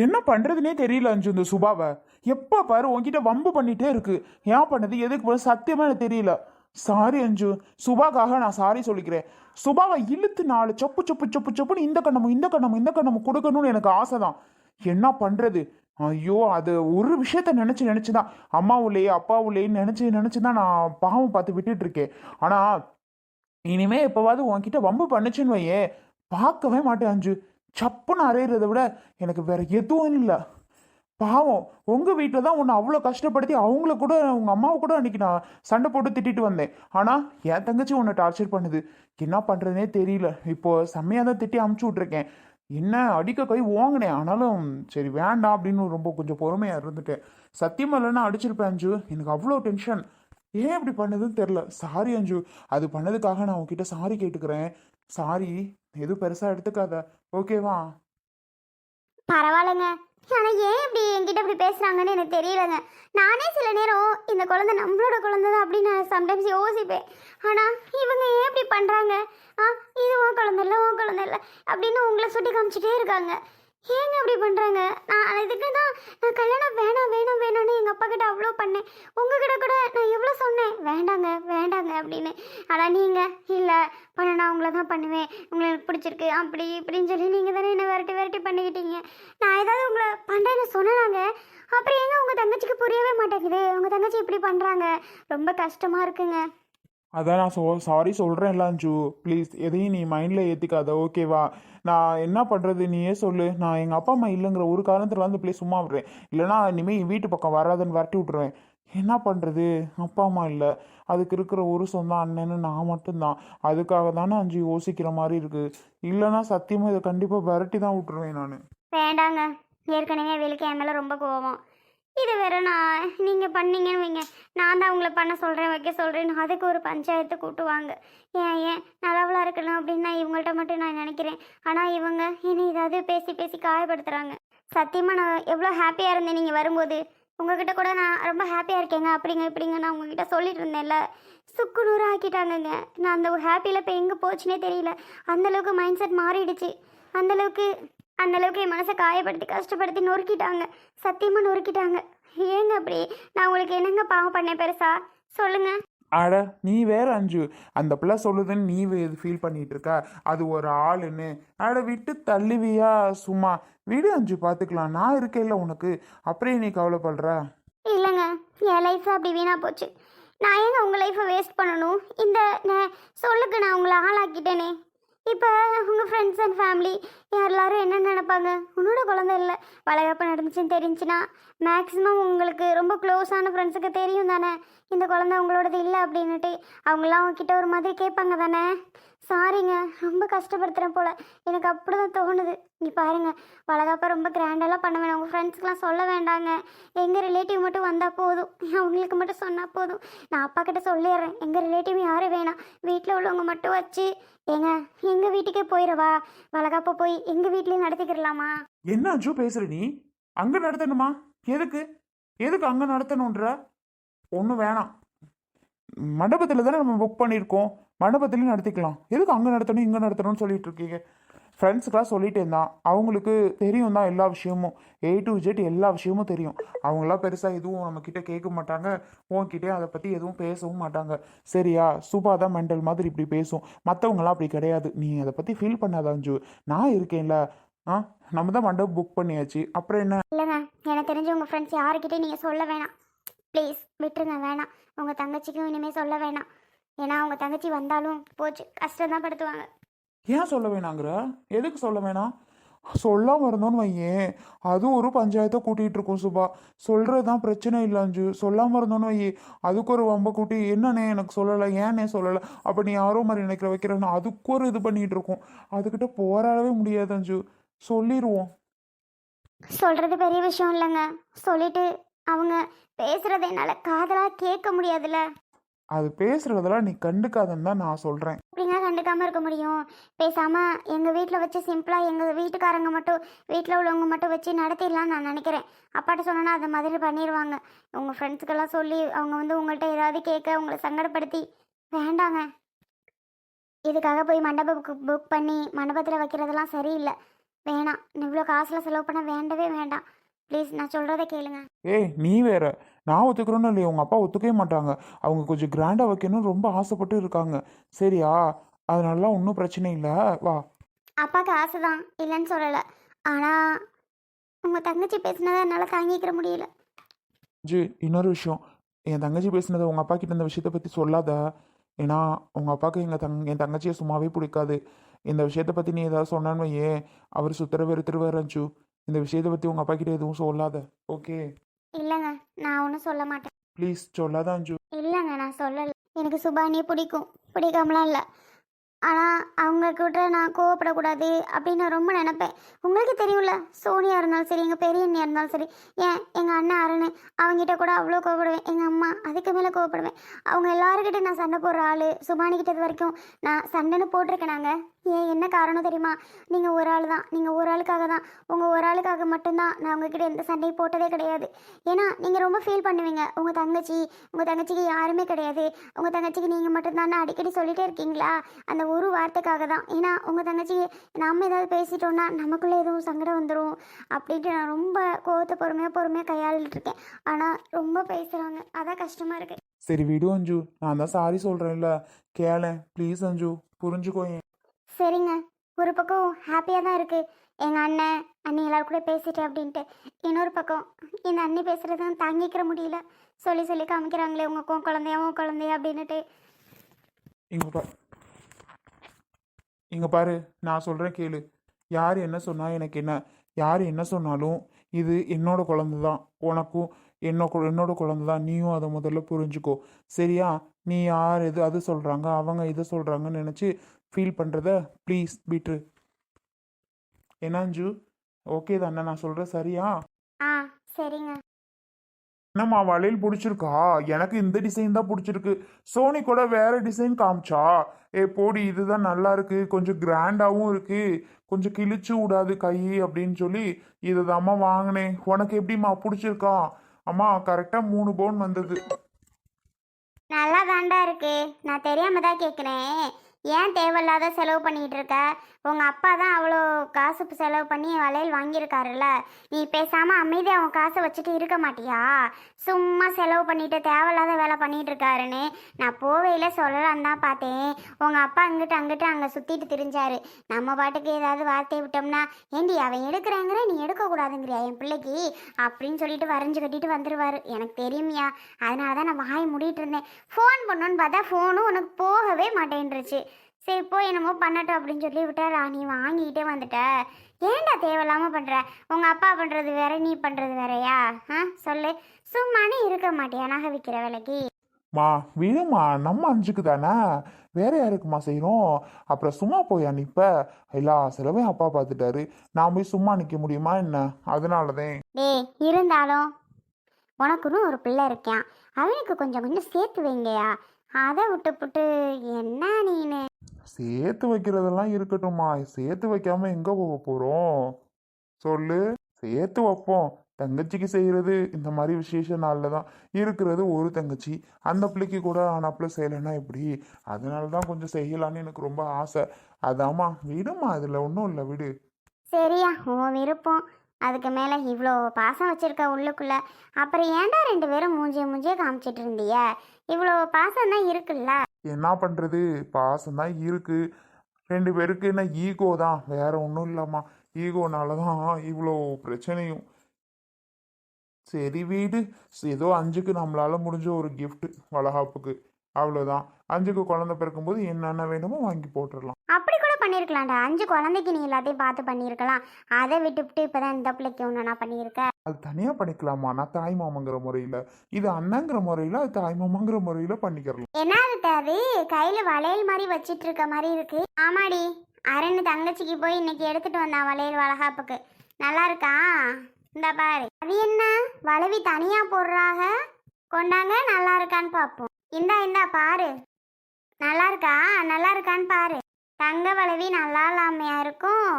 என்ன பண்ணுறதுனே தெரியல அஞ்சு இந்த சுபாவை. எப்போ பாரு உன்கிட்ட வம்பு பண்ணிகிட்டே இருக்கு. ஏன் பண்ணது? எதுக்கு போல சத்தியமாக எனக்கு தெரியல. சாரி அஞ்சு. சுபாக்காக நான் சாரி சொல்லிக்கிறேன். சுபாவை இழுத்து நாலு சொப்பு சொப்பு சொப்பு சொப்புன்னு இந்த கண்ணமும் இந்த கண்ணமும் இந்த கண்ணமும் கொடுக்கணும்னு எனக்கு ஆசைதான். என்ன பண்ணுறது ஐயோ அது ஒரு விஷயத்த நினச்சி நினைச்சுதான் அம்மா அம்மாவுலேயே அப்பா நினச்சி நினச்சி தான் நான் பாவம் பார்த்து விட்டுட்டு இருக்கேன். ஆனா இனிமே எப்போவாது உன்கிட்ட வம்பு பண்ணுச்சுன்னு வையே பார்க்கவே மாட்டேன் அஞ்சு. சப்புன்னு அறையிறத விட எனக்கு வேற எதுவும் இல்லை. பாவம் உங்கள் வீட்டில் தான் உன்னை அவ்வளோ கஷ்டப்படுத்தி அவங்கள கூட உங்கள் அம்மாவை கூட அன்னைக்கு நான் சண்டை போட்டு திட்டிட்டு வந்தேன். ஆனால் என் தங்கச்சி உன்னை டார்ச்சர் பண்ணுது. என்ன பண்ணுறதுனே தெரியல. இப்போது செம்மையாக தான் திட்டி அமுச்சு விட்ருக்கேன் என்ன அடிக்க கை ஓங்கினேன். ஆனாலும் சரி வேண்டாம் அப்படின்னு ரொம்ப கொஞ்சம் பொறுமையாக இருந்துட்டேன். சத்தியமாக இல்லைன்னா அடிச்சிருப்பேன் அஞ்சு. எனக்கு அவ்வளோ டென்ஷன். ஏன் இப்படி பண்ணதுன்னு தெரில சாரி அஞ்சு. அது பண்ணதுக்காக நான் உங்ககிட்ட சாரி கேட்டுக்கிறேன். சாரி எதுவும் பெருசாக எடுத்துக்காத. ஓகேவா? பரவாயில்லைங்க. ஆனால் ஏன் இப்படி என்கிட்ட இப்படி பேசுகிறாங்கன்னு எனக்கு தெரியலங்க. நானே சில நேரம் இந்த குழந்தை நம்மளோட குழந்தை தான் அப்படின்னு நான் சம்டைம்ஸ் யோசிப்பேன். ஆனால் இவங்க ஏன் இப்படி பண்ணுறாங்க ஆ இது உன் குழந்தை இல்லை உன் குழந்தை இல்லை அப்படின்னு உங்களை சுட்டி காமிச்சிட்டே இருக்காங்க. ஏங்க அப்படி பண்ணுறாங்க நான் இதுக்கு தான் நான் கல்யாணம் வேணாம் வேணாம் வேணாம்னு எங்கள் அப்பா கிட்ட அவ்வளோ பண்ணேன். உங்ககிட்ட கூட நான் எவ்வளோ சொன்னேன். வேண்டாங்க வேண்டாங்க அப்படின்னு. ஆனால் நீங்கள் இல்லை பண்ண நான் உங்களை தான் பண்ணுவேன். உங்களுக்கு பிடிச்சிருக்கு. அப்படி இப்படின்னு சொல்லி நீங்கள் தானே என்ன விரட்டி விரட்டி பண்ணிக்கிட்டீங்க. நான் ஏதாவது உங்களை பண்ணுறேன்னு சொன்னாங்க. அப்புறம் ஏங்க உங்கள் தங்கச்சிக்கு புரியவே மாட்டேங்குது. உங்கள் தங்கச்சி இப்படி பண்ணுறாங்க ரொம்ப கஷ்டமாக இருக்குங்க. அதான் நான் சோ சாரி சொல்கிறேன்ல அஞ்சு ப்ளீஸ் எதையும் நீ மைண்டில் ஏற்றிக்காத ஓகேவா நான் என்ன பண்ணுறது நீயே சொல்லு. நான் எங்கள் அப்பா அம்மா இல்லைங்கிற ஒரு காரணத்தில் வந்து ப்ளீஸ் சும்மா விடுறேன். இல்லைனா இனிமேல் என் வீட்டு பக்கம் வராதுன்னு விரட்டி விட்ருவேன் என்ன பண்ணுறது அப்பா அம்மா இல்லை. அதுக்கு இருக்கிற ஒரு சொந்தம் அண்ணன்னு நான் மட்டும்தான். அதுக்காக தானே அஞ்சு யோசிக்கிற மாதிரி இருக்குது இல்லைன்னா சத்தியமாக இதை கண்டிப்பாக விரட்டி தான் விட்ருவேன் நான். வேண்டாங்க. ஏற்கனவே வெளிக்கு என் மேலே ரொம்ப கோவம். இது வேற நான் நீங்கள் பண்ணீங்கன்னு வைங்க. நான் தான் அவங்கள பண்ண சொல்கிறேன் வைக்க சொல்கிறேன்னு அதுக்கு ஒரு பஞ்சாயத்து கூட்டுவாங்க. ஏன் ஏன்? நல்லவளாக இருக்கணும் அப்படின்னு நான் இவங்கள்ட்ட மட்டும் நான் நினைக்கிறேன். ஆனால் இவங்க இனி ஏதாவது பேசி பேசி காயப்படுத்துகிறாங்க சத்தியமாக நான் எவ்வளோ ஹாப்பியாக இருந்தேன் நீங்கள் வரும்போது. உங்ககிட்ட கூட நான் ரொம்ப ஹாப்பியாக இருக்கேங்க. அப்படிங்க இப்படிங்க நான் உங்ககிட்ட சொல்லிட்டு இருந்தேன்ல. சுக்கு நூறு ஆக்கிட்டாங்கங்க. நான் அந்த ஹாப்பியில் இப்போ எங்கே போச்சுனே தெரியல. அந்தளவுக்கு மைண்ட் செட் மாறிடுச்சு. அந்தளவுக்கு அந்த அளவுக்கு என் மனசை காயப்படுத்தி கஷ்டப்படுத்தி நொறுக்கிட்டாங்க. சத்தியமாக நொறுக்கிட்டாங்க. ஏங்க அப்படி? நான் உங்களுக்கு என்னங்க பாவம் பண்ணேன் பெருசா? சொல்லுங்க. அட நீ வேற அஞ்சு. அந்த பிள்ளை சொல்லுதுன்னு நீ ஃபீல் பண்ணிட்டு இருக்க. அது ஒரு ஆளுன்னு. அட விட்டு தள்ளுவியா சும்மா. விடு அஞ்சு பார்த்துக்கலாம் நான் இருக்கேல்ல உனக்கு. அப்புறம் நீ கவலைப்படுற? இல்லைங்க. என் லைஃப் அப்படி வீணாக போச்சு. நான் ஏங்க உங்கள் லைஃப்பை வேஸ்ட் பண்ணணும்? இந்த சொல்லுக்கு நான் உங்களை ஆளாக்கிட்டேனே. இப்போ உங்கள் ஃப்ரெண்ட்ஸ் அண்ட் ஃபேமிலி எல்லாரும் என்ன நினைப்பாங்க? உன்னோட குழந்தை இல்லை. வளகாப்பு நடந்துச்சுன்னு தெரிஞ்சுன்னா மேக்ஸிமம் உங்களுக்கு ரொம்ப க்ளோஸான ஃப்ரெண்ட்ஸுக்கு தெரியும் தானே? இந்த குழந்தை உங்களோடது இல்லை அப்படின்னுட்டு அவங்களாம் உங்ககிட்ட ஒரு மாதிரி கேட்பாங்க தானே? சாரிங்க ரொம்ப கஷ்டப்படுத்துகிறேன் போல். எனக்கு அப்படி தான் தோணுது. நீ பாருங்க வளகாப்பா ரொம்ப கிராண்டெல்லாம் பண்ண வேணாம் உங்கள் ஃப்ரெண்ட்ஸ்க்கெலாம் சொல்ல வேண்டாங்க. எங்கள் ரிலேட்டிவ் மட்டும் வந்தால் போதும். அவங்களுக்கு மட்டும் சொன்னால் போதும். நான் அப்பா கிட்ட சொல்லிடுறேன். எங்கள் ரிலேட்டிவ் யாரும் வேணாம். வீட்டில் உள்ளவங்க மட்டும் வச்சு ஏங்க எங்கள் வீட்டுக்கே போயிடவா வளகாப்பா போய் எங்கள் வீட்லேயும் நடத்திக்கிடலாமா என்ன அஞ்சு பேசுற நீ? அங்கே நடத்தணுமா? எதுக்கு? எதுக்கு அங்கே நடத்தணுன்ற? ஒன்றும் வேணாம். மண்டபத்தில் தானே நம்ம புக் பண்ணியிருக்கோம். மண்டபத்துலேயும் நடத்திக்கலாம். எதுக்கு அங்கே நடத்தணும் இங்கே நடத்தணும்னு சொல்லிட்டு இருக்கீங்க? ஃப்ரெண்ட்ஸுக்கெலாம் சொல்லிட்டே இருந்தான் அவங்களுக்கு தெரியும் தான் எல்லா விஷயமும். ஏ டு ஜெட் எல்லா விஷயமும் தெரியும். அவங்களாம் பெருசாக எதுவும் நம்மக்கிட்ட கேட்க மாட்டாங்க. உன்கிட்டே அதை பற்றி எதுவும் பேசவும் மாட்டாங்க. சரியா? சுபா தான் மெண்டல் மாதிரி இப்படி பேசும். மற்றவங்களாம் அப்படி கிடையாது. நீ அதை பற்றி ஃபீல் பண்ணாத அஞ்சு. நான் இருக்கேன்ல. ஆ? நம்ம தான் மண்டபம் புக் பண்ணியாச்சு. அப்புறம் என்ன? இல்லைங்க. எனக்கு தெரிஞ்ச உங்கள் ஃப்ரெண்ட்ஸ் யாருக்கிட்டே நீங்கள் சொல்ல வேணாம். ப்ளீஸ் விட்டுருங்க. வேணாம். உங்கள் தங்கச்சிக்கும் இனிமேல் சொல்ல வேணாம். ஏன்னா உங்கள் தங்கச்சி வந்தாலும் போச்சு. கஷ்டம் தான் படுத்துவாங்க. ஏன் சொல்ல வேணாங்கிற? எதுக்கு சொல்ல வேணாம் சொல்லாம இருந்தோன்னு வையேன் அது ஒரு பஞ்சாயத்தை கூட்டிகிட்டு இருக்கோம் சுபா. சொல்கிறது தான் பிரச்சனை இல்லை அஞ்சு. சொல்லாமல் இருந்தோன்னு வையே. அதுக்கு ஒரு வம்ப கூட்டி என்னண்ணே எனக்கு சொல்லலை. ஏன்னே சொல்லலை? அப்போ நீ யாரோ மாதிரி நினைக்கிற வைக்கிறேன்னு அதுக்கு ஒரு இது பண்ணிகிட்டு இருக்கோம். அதுக்கிட்ட போராடவே முடியாது அஞ்சு. சொல்லிடுவோம் சொல்கிறது பெரிய விஷயம் இல்லைங்க. சொல்லிட்டு அவங்க பேசுகிறத என்னால் காதலாக கேட்க முடியாதுல்ல. அது பேசுகிறதெல்லாம் நீ கண்டுக்காதன்னு தான் நான் சொல்கிறேன் கண்டுக்காமல் இருக்க முடியும். பேசாமல் எங்கள் வீட்டில் வச்சு சிம்பிளாக எங்கள் வீட்டுக்காரங்க மட்டும் வீட்டில் உள்ளவங்க மட்டும் வச்சு நடத்திடலாம்னு நான் நினைக்கிறேன். அப்பாட்ட சொன்னா அது மாதிரி பண்ணிடுவாங்க உங்கள் ஃப்ரெண்ட்ஸுக்கெல்லாம் சொல்லி அவங்க வந்து உங்கள்கிட்ட ஏதாவது கேட்க உங்களை சங்கடப்படுத்தி வேண்டாங்க. இதுக்காக போய் மண்டபம் புக் புக் பண்ணி மண்டபத்தில் வைக்கிறதெல்லாம் சரியில்லை. வேணாம். இவ்வளோ காசுல செலவு பண்ண வேண்டவே வேண்டாம். ப்ளீஸ் நான் சொல்கிறத கேளுங்க. ஏய் நீ வேற. நான் ஒத்துக்கிறோன்னு இல்லையா? உங்கள் அப்பா ஒத்துக்கவே மாட்டாங்க. அவங்க கொஞ்சம் கிராண்டாக வைக்கணும்னு ரொம்ப ஆசைப்பட்டு இருக்காங்க. சரியா? அதனாலலாம் ஒன்றும் பிரச்சனை இல்லை. வா. அப்பாவுக்கு ஆசை தான் இல்லைன்னு சொல்லலை. ஆனால் உங்கள் தங்கச்சி பேசினதை என்னால் தாங்கிக்கிற முடியல. ஜி இன்னொரு விஷயம். என் தங்கச்சி பேசினதை உங்கள் அப்பா கிட்ட இந்த விஷயத்தை பற்றி சொல்லாத. ஏன்னா உங்கள் அப்பாவுக்கு எங்கள் தங் என் தங்கச்சியை சும்மாவே பிடிக்காது. இந்த விஷயத்தை பற்றி நீ ஏதாவது சொன்னான்னு வையேன் அவர் சுத்தர வெறுத்துருவார் அஞ்சு இந்த விஷயத்தை பற்றி உங்கள் அப்பா கிட்ட எதுவும் சொல்லாத. ஓகே? இல்லைங்க. நான் ஒன்றும் சொல்ல மாட்டேன். ப்ளீஸ் சொல்லாத அஞ்சு இல்லைங்க நான் சொல்லலை. எனக்கு சுபானியை பிடிக்கும். பிடிக்காமலாம் இல்லை. ஆனால் அவங்க கிட்ட நான் கோவப்படக்கூடாது அப்படின்னு நான் ரொம்ப நினைப்பேன். உங்களுக்கு தெரியும்ல சோனியா இருந்தாலும் சரி எங்கள் பெரிய அண்ணியாக இருந்தாலும் சரி ஏன் எங்கள் அண்ணன் அருண் அவங்ககிட்ட கூட அவ்வளோ கோவப்படுவேன். எங்கள் அம்மா அதுக்கு மேலே கோவப்படுவேன். அவங்க எல்லாருக்கிட்ட நான் சண்டை போடுற ஆள் சுபானிக்கிட்ட வரைக்கும் நான் சண்டைன்னு போட்டிருக்கேன் நாங்கள் ஏன் என்ன காரணம் தெரியுமா? நீங்கள் ஒரு ஆள் தான். நீங்கள் ஒரு ஆளுக்காக தான். உங்கள் ஒரு ஆளுக்காக மட்டும்தான் நான் உங்ககிட்ட எந்த சண்டையும் போட்டதே கிடையாது. ஏன்னா நீங்கள் ரொம்ப ஃபீல் பண்ணுவீங்க. உங்கள் தங்கச்சி உங்கள் தங்கச்சிக்கு யாருமே கிடையாது. உங்கள் தங்கச்சிக்கு நீங்கள் மட்டும்தான் அடிக்கடி சொல்லிகிட்டே இருக்கீங்களா? அந்த ஒரு வார்த்தைக்காக தான். ஏன்னா உங்கள் தங்கச்சி நம்ம ஏதாவது பேசிட்டோன்னா நமக்குள்ளே எதுவும் சங்கடம் வந்துடும் அப்படின்ட்டு நான் ரொம்ப கோவத்தை பொறுமையாக பொறுமையாக கையாளுட்டு இருக்கேன் ஆனால் ரொம்ப பேசுகிறாங்க அதான் கஷ்டமாக இருக்குது சரி விடு அஞ்சு. நான் தான் சாரி சொல்கிறேன்ல கேளேன் ப்ளீஸ் அஞ்சு. புரிஞ்சுக்கோ சரிங்க. ஒரு பக்கம் ஹாப்பியாக தான் இருக்குது எங்கள் அண்ணன் அண்ணி எல்லாரும் கூட பேசிட்டேன் அப்படின்ட்டு. இன்னொரு பக்கம் இந்த அண்ணி பேசுகிறது தான் தாங்கிக்கிற முடியல. சொல்லி சொல்லி காமிக்கிறாங்களே உங்கள் குழந்தையா உன் குழந்தையா அப்படின்னுட்டு. இங்கே பா பாரு நான் சொல்கிறேன் கேளு. யார் என்ன சொன்னால் எனக்கு என்ன? யார் என்ன சொன்னாலும் இது என்னோட குழந்தை தான் உனக்கும் என்ன என்னோட குழந்தை தான் நீயும் அதை முதல்ல புரிஞ்சுக்கோ. சரியா? நீ யார் எது அது சொல்கிறாங்க அவங்க இதை சொல்கிறாங்கன்னு நினச்சி ஃபீல் பண்றத ப்ளீஸ் விட்டுரு என்னாஞ்சு ஓகே தானே நான் சொல்றேன் சரியா? ஆ சரிங்க. என்னம்மா வளையல் பிடிச்சிருக்கா? எனக்கு இந்த டிசைன் தான் பிடிச்சிருக்கு. சோனி கூட வேற டிசைன் காமிச்சா. ஏ போடி இதுதான் நல்லா இருக்கு. கொஞ்சம் கிராண்டாவும் இருக்கு. கொஞ்சம் கிழிச்சு விடாது கை அப்படின்னு சொல்லி இதை தாம்மா வாங்கினேன் உனக்கு எப்படிம்மா? பிடிச்சிருக்கா? அம்மா கரெக்டாக மூணு பவுன் வந்தது. நல்லா தாண்டா இருக்கு. நான் தெரியாம தான் கேட்குறேன் ஏன் தேவையில்லாத செலவு பண்ணிகிட்டு இருக்க உங்கள் அப்பா தான் அவ்வளோ காசு செலவு பண்ணி வளையல் வாங்கியிருக்காருல்ல. நீ பேசாமல் அமைதியாக அவன் காசை வச்சுட்டு இருக்க மாட்டியா? சும்மா செலவு பண்ணிட்டு தேவையில்லாத வேலை பண்ணிகிட்டு இருக்காருன்னு நான் போவையில் சொல்லலான்னு தான் பார்த்தேன். உங்கள் அப்பா அங்கிட்டு அங்கிட்டு அங்கே சுற்றிட்டு திரிஞ்சாரு. நம்ம பாட்டுக்கு ஏதாவது வார்த்தையை விட்டோம்னா ஏண்டி அவன் எடுக்கிறேங்கிற? நீ எடுக்கக்கூடாதுங்கிறியா என் பிள்ளைக்கு? அப்படின்னு சொல்லிட்டு வரைஞ்சு கட்டிட்டு வந்துடுவார் எனக்கு தெரியுமியா அதனால தான் நான் வாய் முடிட்டு இருந்தேன். ஃபோன் பண்ணோன்னு பார்த்தா ஃபோனும் உனக்கு போகவே மாட்டேன்ருச்சு சரி போய் என்னமோ பண்ணட்டும் அப்படின்னு சொல்லி விட்டா நீ வாங்கிக்கிட்டே வந்துட்ட. ஏன்டா தேவையில்லாம பண்ற? உங்க அப்பா பண்றது வேற நீ பண்றது வேறயா? ஆ சொல்லு. சும்மானே இருக்க மாட்டியா நகை விற்கிற விலைக்கு? மா விடுமா நம்ம அஞ்சுக்கு தானே? வேற யாருக்குமா செய்கிறோம் அப்புறம் சும்மா போயா நிப்ப எல்லா செலவையும் அப்பா பார்த்துட்டாரு. நான் போய் சும்மா நிற்க முடியுமா என்ன? அதனால தான் டேய் இருந்தாலும் உனக்குன்னு ஒரு பிள்ளை இருக்கான் அவனுக்கு கொஞ்சம் கொஞ்சம் சேர்த்து வைங்கயா அதை விட்டுப்புட்டு என்ன நீனு? சேர்த்து வைக்கிறதெல்லாம் இருக்கட்டும்மா. சேர்த்து வைக்காம எங்க போக போறோம் சொல்லு. சேர்த்து வைப்போம். தங்கச்சிக்கு செய்யறது இந்த மாதிரி விசேஷ நாளில் தான். இருக்கிறது ஒரு தங்கச்சி. அந்த பிள்ளைக்கு கூட ஆனாப்புல செய்யலைன்னா எப்படி? அதனால தான் கொஞ்சம் செய்யலான்னு எனக்கு ரொம்ப ஆசை. அதாம்மா விடுமா அதில் ஒன்றும் இல்லை. விடு. சரியா. உன் விருப்பம். அதுக்கு மேலே இவ்வளோ பாசம் வச்சிருக்க உள்ளுக்குள்ள அப்புறம் ஏன்டா ரெண்டு பேரும் மூஞ்சிய மூஞ்சிய காமிச்சிட்டு இருந்தீய இவ்வளோ பாசம் தான் இருக்குல்ல? என்ன பண்ணுறது பாசம் தான் இருக்கு. ரெண்டு பேருக்கு என்ன ஈகோ தான்? வேற ஒன்றும் இல்லைம்மா. ஈகோனால தான் இவ்வளோ பிரச்சனையும். சரி வீடு. ஏதோ அஞ்சுக்கு நம்மளால முடிஞ்ச ஒரு gift வளகாப்புக்கு. அவ்வளோதான் அஞ்சுக்கு குழந்தை பிறக்கும்போது என்னென்ன வேணுமோ வாங்கி போட்டுடலாம் அப்படி பண்ணியிருக்கலாம்டா அஞ்சு குழந்தைக்கு நீ எல்லாத்தையும் பார்த்து பண்ணியிருக்கலாம் அதை விட்டுவிட்டு இப்போதான் இந்த பிள்ளைக்கு ஒன்று நான் பண்ணியிருக்க அது தனியாக பண்ணிக்கலாமா? நான் தாய் மாமங்கிற முறையில். இது அண்ணங்கிற முறையில் அது தாய் மாமங்கிற முறையில் பண்ணிக்கிறலாம். என்னது அது? கையில் வளையல் மாதிரி வச்சிட்டு இருக்க மாதிரி இருக்கு. ஆமாடி. அரண் தங்கச்சிக்கு போய் இன்னைக்கு எடுத்துட்டு வந்தான் வளையல் வளகாப்புக்கு. நல்லா இருக்கா? இந்த பாரு. அது என்ன? வளவி தனியா போடுறாக? கொண்டாங்க நல்லா இருக்கான்னு பார்ப்போம். இந்தா இந்தா பாரு. நல்லா இருக்கா? நல்லா இருக்கான்னு பாரு. தங்க வளவி நல்லா இல்லாமையா இருக்கும்?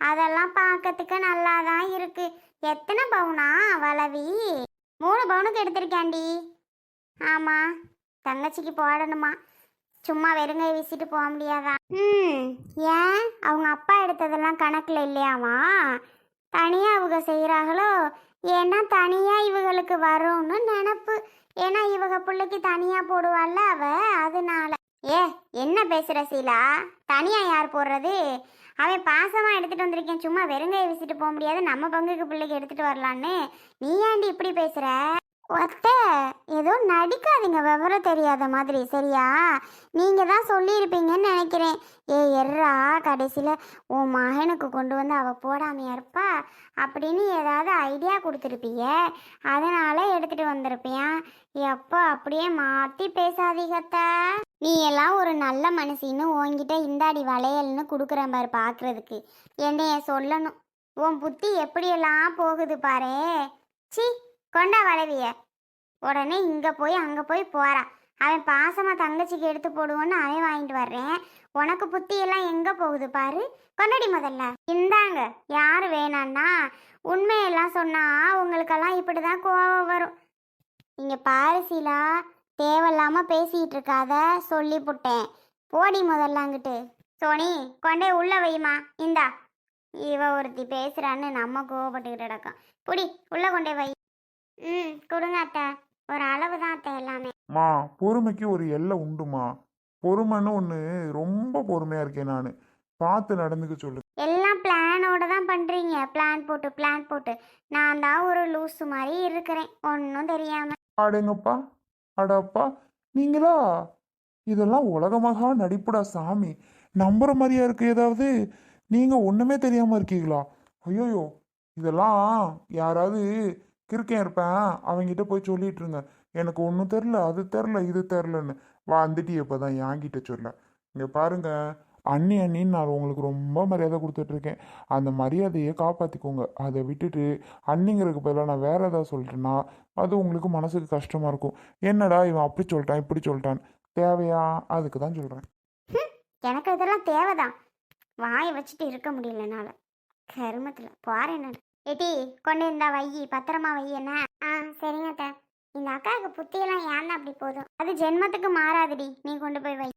அதெல்லாம் பார்க்கறதுக்கு நல்லா தான் இருக்கு. எத்தனை பவுனா வளவி? மூணு பவுனுக்கு எடுத்திருக்கேன்டி ஆமா தங்கச்சிக்கு போடணுமா. சும்மா வெறுங்கை வீசிட்டு போக முடியாதா? ம் ஏன்? அவங்க அப்பா எடுத்ததெல்லாம் கணக்கில் இல்லையாமா? தனியாக இவங்க செய்கிறாங்களோ ஏன்னா தனியாக இவங்களுக்கு வரும்னு நினப்பு. ஏன்னா இவங்க பிள்ளைக்கு தனியாக போடுவாள்ல அவ அதனால. ஏ என்ன பேசுகிற சீலா? தனியாக யார் போடுறது? அவன் பாசமாக எடுத்துகிட்டு வந்திருக்கேன். சும்மா வெறுங்கையை வீசிட்டு போக முடியாது. நம்ம பங்குக்கு பிள்ளைக்கு எடுத்துகிட்டு வரலான்னு. நீ ஏண்டி இப்படி பேசுகிற ஒத்த ஏதோ நடிக்காதீங்க. விவரம் தெரியாத மாதிரி சரியா? நீங்கள் தான் சொல்லியிருப்பீங்கன்னு நினைக்கிறேன். ஏ எர்ரா கடைசியில் உன் மகனுக்கு கொண்டு வந்து அவள் போடாமையா இருப்பா? அப்படின்னு ஏதாவது ஐடியா கொடுத்துருப்பீங்க அதனால் எடுத்துகிட்டு வந்திருப்பியான் எப்போ அப்படியே மாற்றி பேசாதீகத்த நீ எல்லாம் ஒரு நல்ல மனுஷின்னு உன்கிட்ட இந்தாடி வளையல்னு கொடுக்குறேன் பாரு பார்க்குறதுக்கு என்னைய சொல்லணும். உன் புத்தி எப்படியெல்லாம் போகுது பாரு? சி கொண்டா வளவிய. உடனே இங்கே போய் அங்கே போய் போகிறான் அவன் பாசமாக தங்கச்சிக்கு எடுத்து போடுவோன்னு அவன் வாங்கிட்டு வர்றேன். உனக்கு புத்தி எல்லாம் எங்கே போகுது பாரு? கொண்டாடி முதல்ல. இந்தாங்க யார் வேணான்னா உண்மையெல்லாம் சொன்னால் உங்களுக்கெல்லாம் இப்படி தான் கோவம் வரும். இங்கே பாரு தேவையில்லாம பேசிட்டு இருக்காத சொல்லி புட்டேன். போடி முதல்ல அங்கிட்டு. சோனி கொண்டே உள்ள வைமா இந்தா. இவ ஒருத்தி பேசுறான்னு நம்ம கோவப்பட்டுக்கிட்டு கிடக்கோம். புடி உள்ள கொண்டே வை. ம் கொடுங்க அத்தை. ஒரு அளவு தான் அத்தை எல்லாமே. மா பொறுமைக்கு ஒரு எல்லை உண்டுமா? பொறுமைன்னு ஒன்று ரொம்ப பொறுமையாக இருக்கேன் நான். பார்த்து நடந்துக்க சொல்லு. எல்லாம் பிளானோட தான் பண்ணுறீங்க பிளான் போட்டு பிளான் போட்டு. நான் தான் ஒரு லூசு மாதிரி இருக்கிறேன். ஒன்றும் தெரியாம. அடேங்கப்பா. அடப்பா நீங்களா? இதெல்லாம் உலகமாக நடிப்புடா சாமி. நம்புற மாதிரியா இருக்கு ஏதாவது? நீங்க ஒண்ணுமே தெரியாம இருக்கீங்களா? ஐயோயோ இதெல்லாம் யாராவது கிறுக்கன் இருப்பேன். அவங்கிட்ட போய் சொல்லிட்டு இருங்க. எனக்கு ஒன்றும் தெரில அது தெரில இது தெரிலன்னு வந்துட்டு இப்போதான் என்கிட்ட சொல்ல. இங்க பாருங்க. அண்ணி அண்ணின்னு நான் உங்களுக்கு ரொம்ப மரியாதை கொடுத்துட்ருக்கேன். அந்த மரியாதையை காப்பாற்றிக்கோங்க அதை விட்டுட்டு அண்ணிங்கிறதுக்கு பதிலாக நான் வேறு ஏதாவது சொல்லிட்டேன்னா அது உங்களுக்கு மனசுக்கு கஷ்டமாக இருக்கும். என்னடா இவன் அப்படி சொல்லிட்டான் இப்படி சொல்லிட்டான் தேவையா? அதுக்கு தான் சொல்கிறேன் எனக்கு இதெல்லாம் தேவைதான். வாயை வச்சுட்டு இருக்க முடியல என்னால். கருமத்தில். போறேன் நான். ஏட்டி கொண்டு இருந்தா வை. பத்திரமா வை என்ன? ஆ சரிங்க அத்தை. இந்த அக்காவுக்கு புத்தியெல்லாம் ஏன் அப்படி போதும். அது ஜென்மத்துக்கு மாறாதுடி. நீ கொண்டு போய் வை.